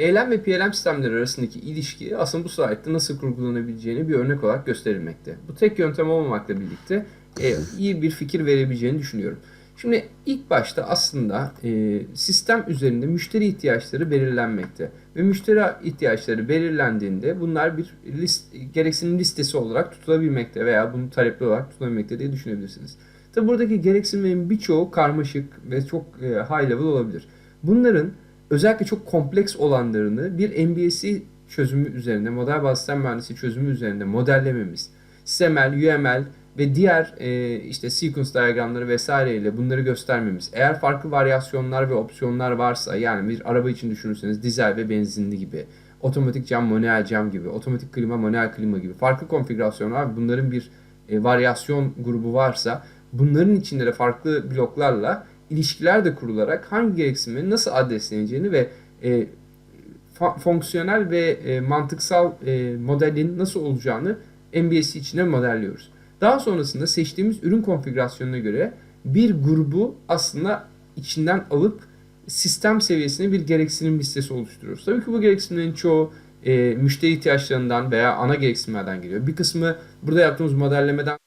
Eylem ve PLM sistemleri arasındaki ilişki aslında bu slaytta nasıl kurgulanabileceğini bir örnek olarak gösterilmekte. Bu tek yöntem olmamakla birlikte e, iyi bir fikir verebileceğini düşünüyorum. Şimdi ilk başta aslında e, sistem üzerinde müşteri ihtiyaçları belirlenmekte. Ve müşteri ihtiyaçları belirlendiğinde bunlar bir list, gereksinim listesi olarak tutulabilmekte veya bunu talepli olarak tutulabilmekte diye düşünebilirsiniz. Tabi buradaki gereksinimlerin birçoğu karmaşık ve çok e, high level olabilir. Bunların özellikle çok kompleks olanlarını bir MBS'i çözümü üzerinde, model bazlı sistem mühendisi çözümü üzerinde modellememiz, SML, UML ve diğer e, işte sequence diyagramları vesaireyle bunları göstermemiz. Eğer farklı varyasyonlar ve opsiyonlar varsa yani bir araba için düşünürseniz dizel ve benzinli gibi, otomatik cam, manuel cam gibi, otomatik klima, manuel klima gibi farklı konfigürasyonlar bunların bir e, varyasyon grubu varsa bunların içinde de farklı bloklarla ilişkiler de kurularak hangi gereksinimlerin nasıl adresleneceğini ve e, fonksiyonel ve e, mantıksal e, modelin nasıl olacağını MBS içinde modelliyoruz. Daha sonrasında seçtiğimiz ürün konfigürasyonuna göre bir grubu aslında içinden alıp sistem seviyesinde bir gereksinim listesi oluşturuyoruz. Tabii ki bu gereksinimlerin çoğu e, müşteri ihtiyaçlarından veya ana gereksinimlerden geliyor. Bir kısmı burada yaptığımız modellemeden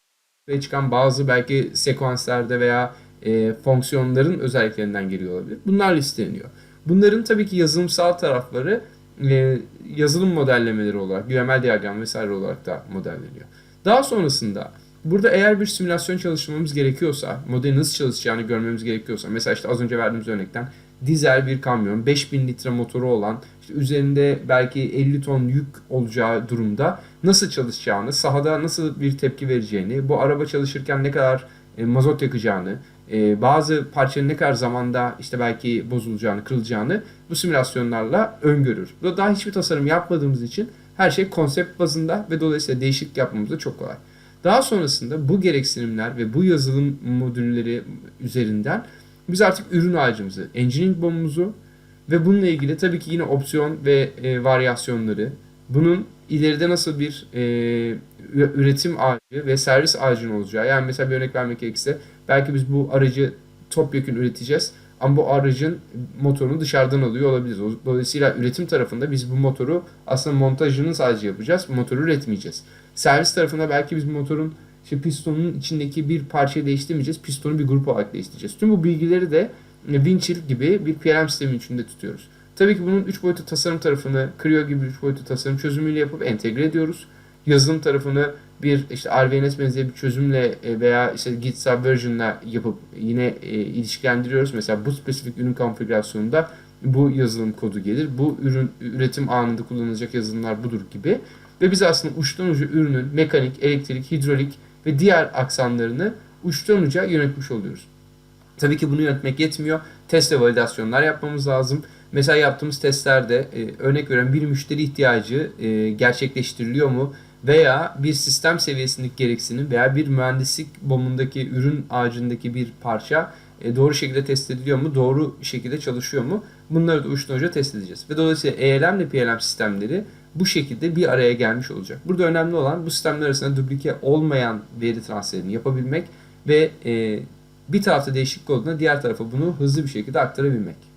ve çıkan bazı belki sekanslerde veya e, fonksiyonların özelliklerinden geliyor olabilir. Bunlar listeleniyor. Bunların tabii ki yazılımsal tarafları e, yazılım modellemeleri olarak, UML diyagram vesaire olarak da modelleniyor. Daha sonrasında burada eğer bir simülasyon çalışmamız gerekiyorsa, modelin nasıl çalışacağını görmemiz gerekiyorsa, mesela işte az önce verdiğimiz örnekten dizel bir kamyon, 5000 litre motoru olan, işte üzerinde belki 50 ton yük olacağı durumda nasıl çalışacağını, sahada nasıl bir tepki vereceğini, bu araba çalışırken ne kadar e, mazot yakacağını, e, bazı parçanın ne kadar zamanda işte belki bozulacağını, kırılacağını bu simülasyonlarla öngörür. Bu da daha hiçbir tasarım yapmadığımız için her şey konsept bazında ve dolayısıyla değişiklik yapmamız da çok kolay. Daha sonrasında bu gereksinimler ve bu yazılım modülleri üzerinden biz artık ürün ağacımızı, engineering bombumuzu ve bununla ilgili tabii ki yine opsiyon ve e, varyasyonları, bunun ileride nasıl bir e, üretim ağacı ve servis ağacının olacağı. Yani mesela bir örnek vermek gerekirse belki biz bu aracı topyekun üreteceğiz ama bu aracın motorunu dışarıdan alıyor olabiliriz. Dolayısıyla üretim tarafında biz bu motoru aslında montajını sadece yapacağız. Motoru üretmeyeceğiz. Servis tarafında belki biz motorun işte pistonun içindeki bir parçayı değiştirmeyeceğiz. Pistonu bir grup olarak değiştireceğiz. Tüm bu bilgileri de e, Winchill gibi bir PLM sistemi içinde tutuyoruz. Tabii ki bunun 3 boyutlu tasarım tarafını Creo gibi 3 boyutlu tasarım çözümüyle yapıp entegre ediyoruz. Yazılım tarafını bir işte RVNS benzeri bir çözümle e, veya işte Git Subversion'la yapıp yine e, ilişkilendiriyoruz. Mesela bu spesifik ürün konfigürasyonunda bu yazılım kodu gelir. Bu ürün üretim anında kullanılacak yazılımlar budur gibi. Ve biz aslında uçtan uca ürünün mekanik, elektrik, hidrolik ve diğer aksanlarını uçtan uca yönetmiş oluyoruz. Tabii ki bunu yönetmek yetmiyor. Test ve validasyonlar yapmamız lazım. Mesela yaptığımız testlerde e, örnek veriyorum bir müşteri ihtiyacı e, gerçekleştiriliyor mu? Veya bir sistem seviyesindeki gereksinim veya bir mühendislik bomundaki ürün ağacındaki bir parça e, doğru şekilde test ediliyor mu? Doğru şekilde çalışıyor mu? Bunları da uçtan uca test edeceğiz. Ve dolayısıyla ELM ile PLM sistemleri bu şekilde bir araya gelmiş olacak. Burada önemli olan bu sistemler arasında duplike olmayan veri transferini yapabilmek ve e, bir tarafta değişiklik olduğunda diğer tarafa bunu hızlı bir şekilde aktarabilmek.